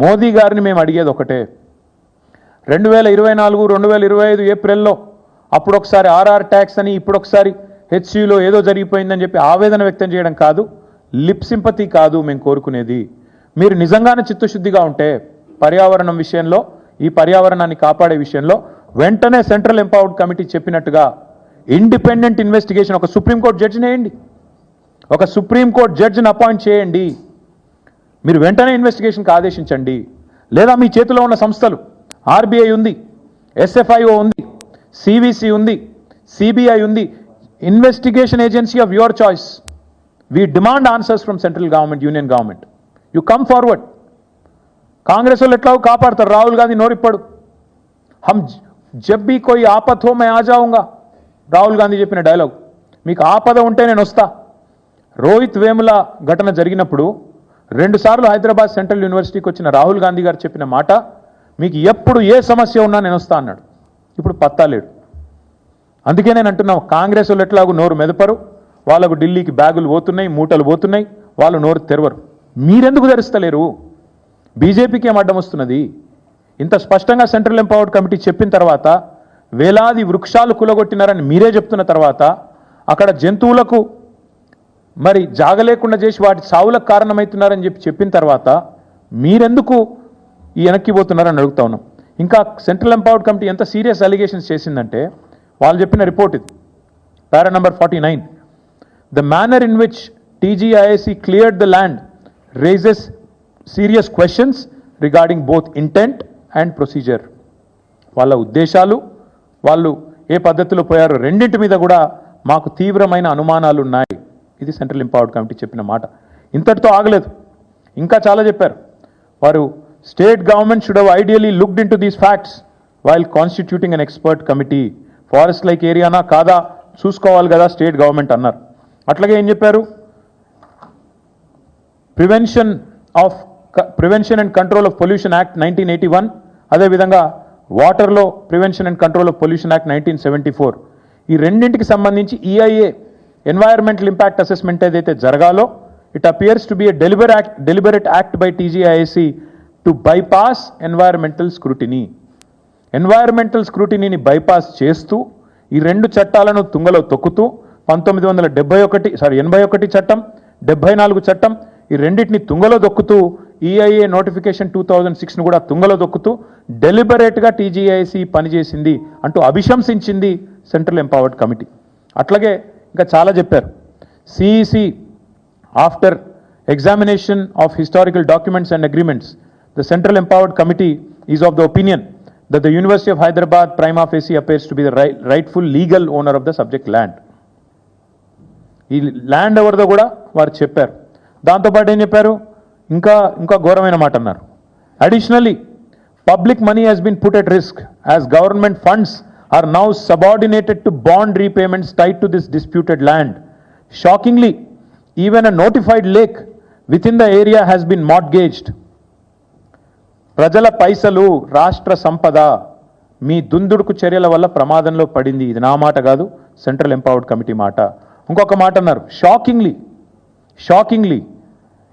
మోదీ గారిని మేము అడిగేది ఒకటే. రెండు వేల ఇరవై నాలుగు రెండు వేల ఇరవై ఐదు ఏప్రిల్లో అప్పుడొకసారి ఆర్ఆర్ ట్యాక్స్ అని ఇప్పుడొకసారి హెచ్సిలో ఏదో జరిగిపోయిందని చెప్పి ఆవేదన వ్యక్తం చేయడం కాదు లిప్ సింపతి కాదు మేము కోరుకునేది. మీరు నిజంగానే చిత్తశుద్ధిగా ఉంటే పర్యావరణం విషయంలో ఈ పర్యావరణాన్ని కాపాడే విషయంలో వెంటనే సెంట్రల్ ఎంపవర్డ్ కమిటీ చెప్పినట్టుగా ఇండిపెండెంట్ ఇన్వెస్టిగేషన్ ఒక సుప్రీంకోర్టు జడ్జిని వేయండి. ఒక సుప్రీంకోర్టు జడ్జిని అపాయింట్ చేయండి. మీరు వెంటనే ఇన్వెస్టిగేషన్కి ఆదేశించండి. లేదా మీ చేతిలో ఉన్న సంస్థలు ఆర్బీఐ ఉంది ఎస్ఎఫ్ఐఓ ఉంది సివిసి ఉంది సిబిఐ ఉంది investigation agency of your choice we demand answers from central government union government you come forward Congress వాళ్ళు ఎట్లా కాపాడతారు. రాహుల్ గాంధీ నోరిప్పాడు. హమ్ జబ్ భీ కోయి ఆపత్ హో మే ఆ రాహుల్ గాంధీ చెప్పిన డైలాగ్ మీకు ఆపద ఉంటే నేను వస్తా. రోహిత్ వేముల ఘటన జరిగినప్పుడు రెండుసార్లు హైదరాబాద్ సెంట్రల్ యూనివర్సిటీకి వచ్చిన రాహుల్ గాంధీ గారు చెప్పిన మాట మీకు ఎప్పుడు ఏ సమస్య ఉన్నా నేను వస్తా అన్నాడు. ఇప్పుడు పత్తాలేడు అందుకే నేను అంటున్నాం కాంగ్రెస్ వాళ్ళు ఎట్లాగూ నోరు మెదపరు. వాళ్ళకు ఢిల్లీకి బ్యాగులు పోతున్నాయి మూటలు పోతున్నాయి వాళ్ళు నోరు తెరవరు. మీరెందుకు తెరుస్తలేరు? బీజేపీకి ఏం అడ్డం వస్తున్నది? ఇంత స్పష్టంగా సెంట్రల్ ఎంపవర్డ్ కమిటీ చెప్పిన తర్వాత వేలాది వృక్షాలు కులగొట్టినారని మీరే చెప్తున్న తర్వాత అక్కడ జంతువులకు మరి జాగలేకుండా చేసి వాటి సావులకు కారణమవుతున్నారని చెప్పి చెప్పిన తర్వాత మీరెందుకు ఈ వెనక్కి పోతున్నారని అడుగుతా ఉన్నాం. ఇంకా సెంట్రల్ ఎంపవర్డ్ కమిటీ ఎంత సీరియస్ అలిగేషన్స్ చేసిందంటే వాళ్ళు చెప్పిన రిపోర్ట్ ఇది. Para number forty nine the manner in which TGISC cleared the land raises serious questions regarding both intent and procedure వాళ్ళ ఉద్దేశాలు వాళ్ళు ఏ పద్ధతిలో పోయారో రెండింటి మీద కూడా మాకు తీవ్రమైన అనుమానాలు ఉన్నాయి ఇది సెంట్రల్ ఎంపవర్డ్ కమిటీ చెప్పిన మాట. ఇంతటితో ఆగలేదు. ఇంకా చాలా చెప్పారు. వారు state government should have ideally looked in to these facts while constituting an expert committee. Forest like ఏరియానా కాదా? చూసుకోవాలి కదా స్టేట్ గవర్నమెంట్ అన్నారు. అట్లాగే ఏం చెప్పారు? Prevention of prevention and control of pollution act nineteen eighty one అదేవిధంగా వాటర్లో prevention and control of pollution act nineteen seventy four. ఈ రెండింటికి సంబంధించి ఈఐఏ ఎన్వైరన్మెంటల్ ఇంపాక్ట్ అసెస్మెంట్ ఏదైతే జరగాలో it appears to be a deliberate act deliberate act by TGIC to bypass environmental scrutiny environmental స్క్రూటినీని bypass చేస్తూ ఈ రెండు చట్టాలను తుంగలో తొక్కుతూ పంతొమ్మిది వందల డెబ్బై ఒకటి సారీ ఎనభై ఒకటి చట్టం డెబ్బై నాలుగు చట్టం ఈ రెండింటిని తుంగలో దొక్కుతూ ఈఐఏ నోటిఫికేషన్ టూ థౌజండ్ సిక్స్ను కూడా తుంగలో దొక్కుతూ డెలిబరేట్గా టీజీఐసి పనిచేసింది అంటూ అభిశంసించింది సెంట్రల్ ఎంపవర్డ్ కమిటీ అట్లాగే ఇంకా చాలా చెప్పారు. CEC after examination of historical documents and agreements the central empowered committee is of the opinion that the University of Hyderabad prima facie appears to be the right, rightful legal owner of the subject land. ఈ land ఎవరిదో కూడా వారు చెప్పారు. దాంతోపాటు ఏం చెప్పారు? ఇంకా ఇంకా ఘోరమైన మాట అన్నారు. Additionally public money has been put at risk as government funds are now subordinated to bond repayments tied to this disputed land shockingly even a notified lake within the area has been mortgaged ప్రజల పైసలు రాష్ట్ర సంపద మీ దుందుడుకు చర్యల వల్ల ప్రమాదంలో పడింది. ఇది నా మాట కాదు సెంట్రల్ ఎంపవర్డ్ కమిటీ మాట. ఇంకొక మాట అన్నారు. Shockingly shockingly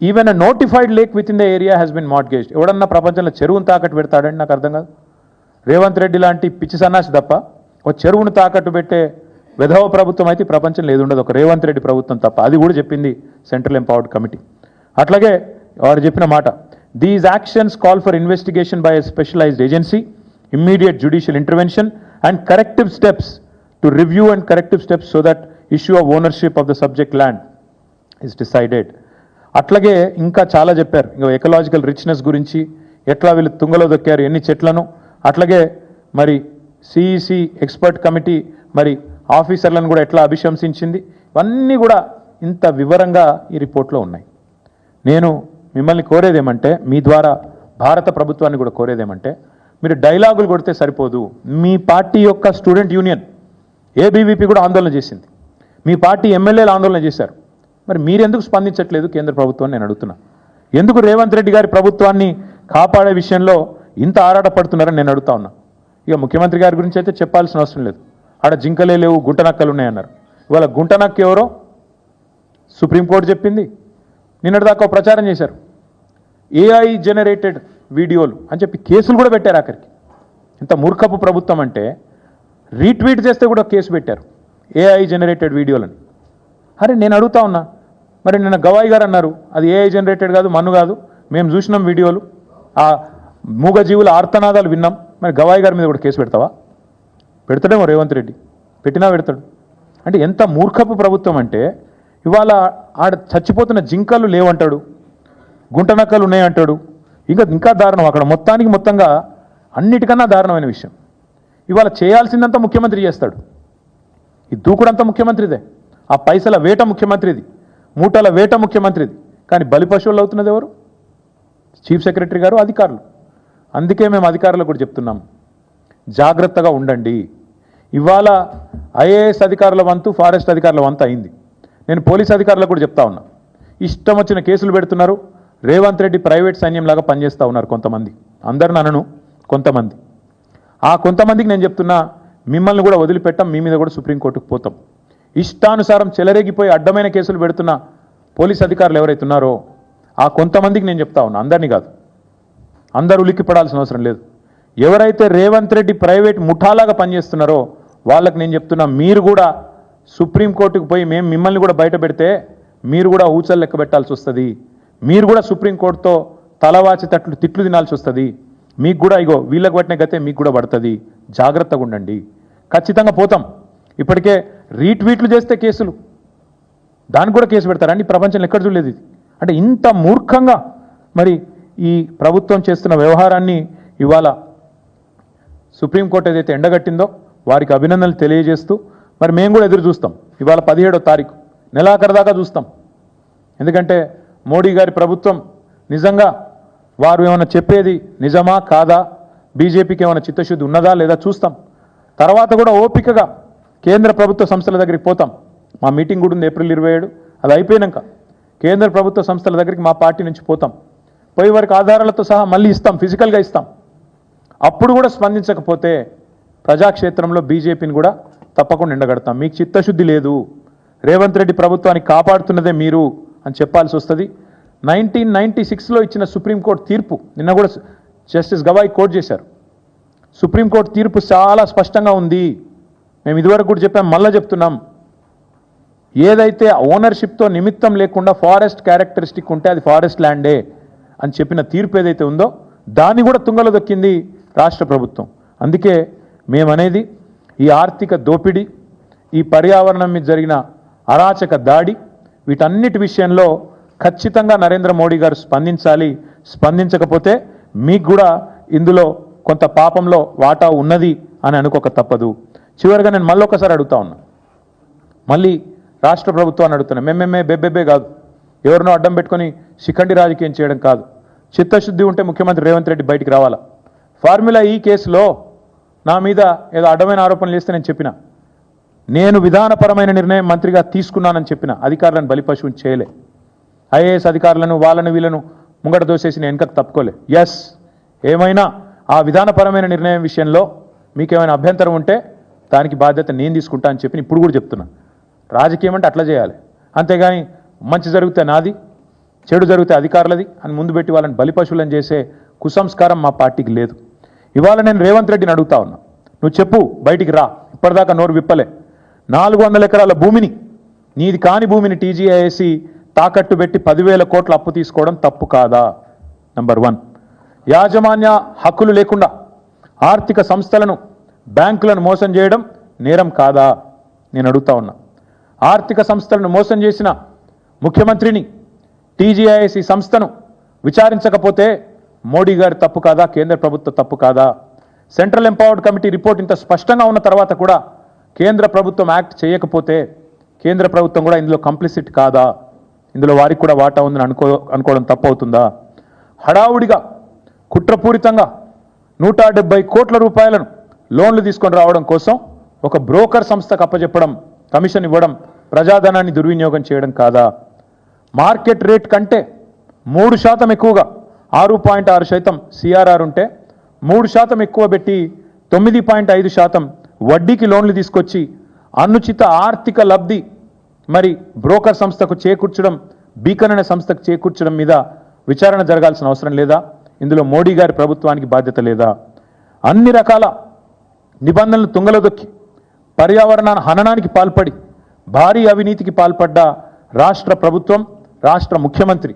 even a notified lake within the area has been mortgaged ఎవడన్నా ప్రపంచంలో చెరువును తాకట్టు పెడతాడండి నాకు అర్థం కాదు. రేవంత్ రెడ్డి లాంటి పిచ్చి సన్నాసి తప్ప ఒక చెరువును తాకట్టు పెట్టే విధవ ప్రభుత్వం అయితే ప్రపంచం ప్రపంచంలో ఏది ఉండదు. ఒక రేవంత్ రెడ్డి ప్రభుత్వం తప్ప. అది కూడా చెప్పింది సెంట్రల్ ఎంపవర్డ్ కమిటీ. అట్లాగే వారు చెప్పిన మాట these actions call for investigation by a specialised agency immediate judicial intervention and corrective steps to review and corrective steps so that issue of ownership of the subject land is decided అట్లాగే ఇంకా చాలా చెప్పారు. ఇంకా ecological richness గురించి ఎట్లా వీళ్ళు తుంగలో దొక్కారు ఎన్ని చెట్లను అట్లాగే మరి సిఈసి ఎక్స్పర్ట్ కమిటీ మరి ఆఫీసర్లను కూడా ఎట్లా అభిశంసించింది? ఇవన్నీ కూడా ఇంత వివరంగా ఈ రిపోర్ట్లో ఉన్నాయి. నేను మిమ్మల్ని కోరేదేమంటే మీ ద్వారా భారత ప్రభుత్వాన్ని కూడా కోరేదేమంటే మీరు డైలాగులు కొడితే సరిపోదు. మీ పార్టీ యొక్క స్టూడెంట్ యూనియన్ ఏబీవీపీ కూడా ఆందోళన చేసింది. మీ పార్టీ ఎమ్మెల్యేలు ఆందోళన చేశారు. మరి మీరెందుకు స్పందించట్లేదు కేంద్ర ప్రభుత్వాన్ని? నేను అడుగుతున్నా. ఎందుకు రేవంత్ రెడ్డి గారి ప్రభుత్వాన్ని కాపాడే విషయంలో ఇంత ఆరాటపడుతున్నారని నేను అడుగుతా ఉన్నా. ఇక ముఖ్యమంత్రి గారి గురించి అయితే చెప్పాల్సిన అవసరం లేదు. ఆడ జింకలే లేవు గుంటనక్కలు ఉన్నాయన్నారు ఇవాళ గుంటనక్క ఎవరో? సుప్రీంకోర్టు చెప్పింది. నిన్నటిదాకా ప్రచారం చేశారు. ఏఐ జనరేటెడ్ వీడియోలు అని చెప్పి కేసులు కూడా పెట్టారు అక్కడికి ఇంత మూర్ఖపు ప్రభుత్వం అంటే రీట్వీట్ చేస్తే కూడా కేసు పెట్టారు. ఏఐ జనరేటెడ్ వీడియోలని అరే నేను అడుగుతా ఉన్నా. మరి నిన్న గవాయి గారు అన్నారు అది ఏఐ జనరేటెడ్ కాదు మన్ను కాదు. మేము చూసినాం వీడియోలు ఆ మూగజీవుల ఆర్తనాదాలు విన్నాం. మరి గవాయి గారి మీద కూడా కేసు పెడతావా? పెడతాడేమో రేవంత్ రెడ్డి. పెట్టినా పెడతాడు. అంటే ఎంత మూర్ఖపు ప్రభుత్వం అంటే ఇవాళ ఆడ చచ్చిపోతున్న జింకలు లేవంటాడు. గుంటనక్కలు ఉన్నాయంటాడు. ఇంకా ఇంకా దారుణం అక్కడ. మొత్తానికి మొత్తంగా అన్నిటికన్నా దారుణమైన విషయం. ఇవాళ చేయాల్సిందంతా ముఖ్యమంత్రి చేస్తాడు. ఈ దూకుడంతా ముఖ్యమంత్రిదే. ఆ పైసల వేట ముఖ్యమంత్రిది. మూటల వేట ముఖ్యమంత్రిది. కానీ బలి పశువులు అవుతున్నది ఎవరు? చీఫ్ సెక్రటరీ గారు అధికారులు. అందుకే మేము అధికారులకు కూడా చెప్తున్నాం జాగ్రత్తగా ఉండండి. ఇవాళ ఐఏఎస్ అధికారుల వంతు ఫారెస్ట్ అధికారుల వంతు అయింది. నేను పోలీస్ అధికారులకు కూడా చెప్తా ఉన్నా. ఇష్టం వచ్చిన కేసులు పెడుతున్నారు. రేవంత్ రెడ్డి ప్రైవేట్ సైన్యంలాగా పనిచేస్తూ ఉన్నారు కొంతమంది. అందరిని అనను కొంతమంది. ఆ కొంతమందికి నేను చెప్తున్నా మిమ్మల్ని కూడా వదిలిపెట్టాం మీ మీద కూడా సుప్రీంకోర్టుకు పోతాం. ఇష్టానుసారం చెలరేగిపోయి అడ్డమైన కేసులు పెడుతున్న పోలీస్ అధికారులు ఎవరైతున్నారో ఆ కొంతమందికి నేను చెప్తా ఉన్నా అందరినీ కాదు. అందరూ ఉలిక్కి పడాల్సిన అవసరం లేదు. ఎవరైతే రేవంత్ రెడ్డి ప్రైవేట్ ముఠాలాగా పనిచేస్తున్నారో వాళ్ళకి నేను చెప్తున్నా మీరు కూడా సుప్రీంకోర్టుకు పోయి మేము మిమ్మల్ని కూడా బయట పెడితే మీరు కూడా ఊచలు లెక్క పెట్టాల్సి వస్తుంది. మీరు కూడా సుప్రీంకోర్టుతో తలవాచి తట్లు తిట్లు తినాల్సి వస్తుంది. మీకు కూడా ఇగో వీళ్ళకి పట్టిన గతే మీకు కూడా పడుతుంది. జాగ్రత్తగా ఉండండి. ఖచ్చితంగా పోతాం. ఇప్పటికే రీట్వీట్లు చేస్తే కేసులు. దానికి కూడా కేసు పెడతారండి ప్రపంచంలో ఎక్కడ చూడలేదు ఇది. అంటే ఇంత మూర్ఖంగా మరి ఈ ప్రభుత్వం చేస్తున్న వ్యవహారాన్ని ఇవాళ సుప్రీంకోర్టు ఏదైతే ఎండగట్టిందో వారికి అభినందనలు తెలియజేస్తూ మరి మేము కూడా ఎదురు చూస్తాం. ఇవాళ పదిహేడో తారీఖు నెలాఖరు దాకా చూస్తాం. ఎందుకంటే మోడీ గారి ప్రభుత్వం నిజంగా వారు ఏమైనా చెప్పేది నిజమా కాదా? బీజేపీకి ఏమైనా చిత్తశుద్ధి ఉన్నదా లేదా చూస్తాం. తర్వాత కూడా ఓపికగా కేంద్ర ప్రభుత్వ సంస్థల దగ్గరికి పోతాం. మా మీటింగ్ కూడా ఉంది ఏప్రిల్ ఇరవై ఏడు. అది అయిపోయినాక కేంద్ర ప్రభుత్వ సంస్థల దగ్గరికి మా పార్టీ నుంచి పోతాం. పోయి వారికి ఆధారాలతో సహా మళ్ళీ ఇస్తాం ఫిజికల్గా ఇస్తాం. అప్పుడు కూడా స్పందించకపోతే ప్రజాక్షేత్రంలో బీజేపీని కూడా తప్పకుండా ఎండగడతాం మీకు చిత్తశుద్ధి లేదు. రేవంత్ రెడ్డి ప్రభుత్వాన్ని కాపాడుతున్నదే మీరు అని చెప్పాల్సి వస్తుంది. నైన్టీన్ నైన్టీ సిక్స్లో ఇచ్చిన సుప్రీంకోర్టు తీర్పు నిన్న కూడా జస్టిస్ గవాయి కోర్టు చేశారు. సుప్రీంకోర్టు తీర్పు చాలా స్పష్టంగా ఉంది. మేము ఇదివరకు కూడా చెప్పాం మళ్ళీ చెప్తున్నాం. ఏదైతే ఓనర్షిప్తో నిమిత్తం లేకుండా ఫారెస్ట్ క్యారెక్టరిస్టిక్ ఉంటే అది ఫారెస్ట్ ల్యాండే. అని చెప్పిన తీర్పు ఏదైతే ఉందో దాన్ని కూడా తుంగలో దొక్కింది రాష్ట్ర ప్రభుత్వం. అందుకే మేమనేది ఈ ఆర్థిక దోపిడీ ఈ పర్యావరణం మీద జరిగిన అరాచక దాడి వీటన్నిటి విషయంలో ఖచ్చితంగా నరేంద్ర మోడీ గారు స్పందించాలి. స్పందించకపోతే మీకు కూడా ఇందులో కొంత పాపంలో వాటా ఉన్నది అని అనుకోక తప్పదు. చివరిగా నేను మళ్ళీ ఒకసారి అడుగుతా ఉన్నా. మళ్ళీ రాష్ట్ర ప్రభుత్వాన్ని అడుగుతున్నా. మేమేమే బెబ్బెబ్బే కాదు. ఎవరినో అడ్డం పెట్టుకొని శిఖండి రాజకీయం చేయడం కాదు. చిత్తశుద్ధి ఉంటే ముఖ్యమంత్రి రేవంత్ రెడ్డి బయటికి రావాలా? ఫార్ములా ఈ కేసులో నా మీద ఏదో అడ్డమైన ఆరోపణలు చేస్తే నేను చెప్పిన. నేను విధానపరమైన నిర్ణయం మంత్రిగా తీసుకున్నానని చెప్పిన. అధికారులను బలిపశువు చేయలే. ఐఏఎస్ అధికారులను వాళ్ళను వీళ్ళను ముంగట దోసేసి నేను వెనకకు తప్పుకోలే. ఎస్ ఏమైనా ఆ విధానపరమైన నిర్ణయం విషయంలో మీకేమైనా అభ్యంతరం ఉంటే దానికి బాధ్యత నేను తీసుకుంటా అని చెప్పి ఇప్పుడు కూడా చెప్తున్నా. రాజకీయం అంటే అట్లా చేయాలి. అంతేగాని మంచి జరిగితే నాది చెడు జరిగితే అధికారులది అని ముందు పెట్టి వాళ్ళని బలిపశువులను చేసే కుసంస్కారం మా పార్టీకి లేదు. ఇవాళ నేను రేవంత్ రెడ్డిని అడుగుతా ఉన్నా. నువ్వు చెప్పు బయటికి రా. ఇప్పటిదాకా నోరు విప్పలే. నాలుగు వందల ఎకరాల భూమిని నీది కాని భూమిని టీజీఐసి తాకట్టు పెట్టి పదివేల కోట్ల అప్పు తీసుకోవడం తప్పు కాదా? Number one. యాజమాన్య హక్కులు లేకుండా ఆర్థిక సంస్థలను బ్యాంకులను మోసం చేయడం నేరం కాదా? నేను అడుగుతా ఉన్నా. ఆర్థిక సంస్థలను మోసం చేసిన ముఖ్యమంత్రిని టీజీఐసి సంస్థను విచారించకపోతే మోడీ గారి తప్పు కాదా కేంద్ర ప్రభుత్వ తప్పు కాదా? సెంట్రల్ ఎంపవర్డ్ కమిటీ రిపోర్ట్ ఇంత స్పష్టంగా ఉన్న తర్వాత కూడా కేంద్ర ప్రభుత్వం యాక్ట్ చేయకపోతే కేంద్ర ప్రభుత్వం కూడా ఇందులో కంప్లిసిట్ కాదా? ఇందులో వారికి కూడా వాటా ఉందని అనుకో అనుకోవడం తప్పు అవుతుందా హడావుడిగా కుట్రపూరితంగా నూట డెబ్బై కోట్ల రూపాయలను లోన్లు తీసుకొని రావడం కోసం ఒక బ్రోకర్ సంస్థకు అప్పచెప్పడం కమిషన్ ఇవ్వడం ప్రజాధనాన్ని దుర్వినియోగం చేయడం కాదా? మార్కెట్ రేట్ కంటే మూడు శాతం ఎక్కువగా ఆరు పాయింట్ ఆరు శాతం సిఆర్ఆర్ ఉంటే మూడు శాతం ఎక్కువ పెట్టి తొమ్మిది పాయింట్ ఐదు శాతం వడ్డీకి లోన్లు తీసుకొచ్చి అనుచిత ఆర్థిక లబ్ధి మరి బ్రోకర్ సంస్థకు చేకూర్చడం బీకన్ అనే సంస్థకు చేకూర్చడం మీద విచారణ జరగాల్సిన అవసరం లేదా? ఇందులో మోడీ గారి ప్రభుత్వానికి బాధ్యత లేదా? అన్ని రకాల నిబంధనలు తుంగలో దొక్కి పర్యావరణ హననానికి పాల్పడి భారీ అవినీతికి పాల్పడ్డ రాష్ట్ర ప్రభుత్వం రాష్ట్ర ముఖ్యమంత్రి.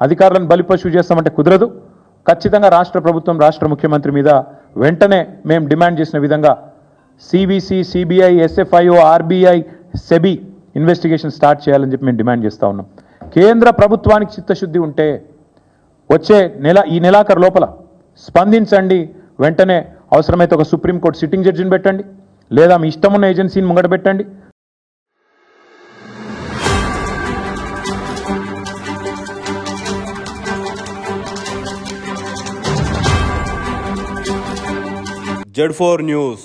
అధికారులను బలిపశువు చేస్తామంటే కుదరదు. ఖచ్చితంగా రాష్ట్ర ప్రభుత్వం రాష్ట్ర ముఖ్యమంత్రి మీద వెంటనే మేము డిమాండ్ చేసిన విధంగా CBC CBI SFIO RBI SEBI investigation start చేయాలని చెప్పి మేము డిమాండ్ చేస్తా ఉన్నాం. కేంద్ర ప్రభుత్వానికి చిత్తశుద్ధి ఉంటే వచ్చే నెల ఈ నెలాఖరు లోపల స్పందించండి. వెంటనే అవసరమైతే ఒక సుప్రీంకోర్టు సిట్టింగ్ జడ్జిని పెట్టండి. లేదా మీ ఇష్టమున్న ఏజెన్సీని ముంగట పెట్టండి. Z4 News.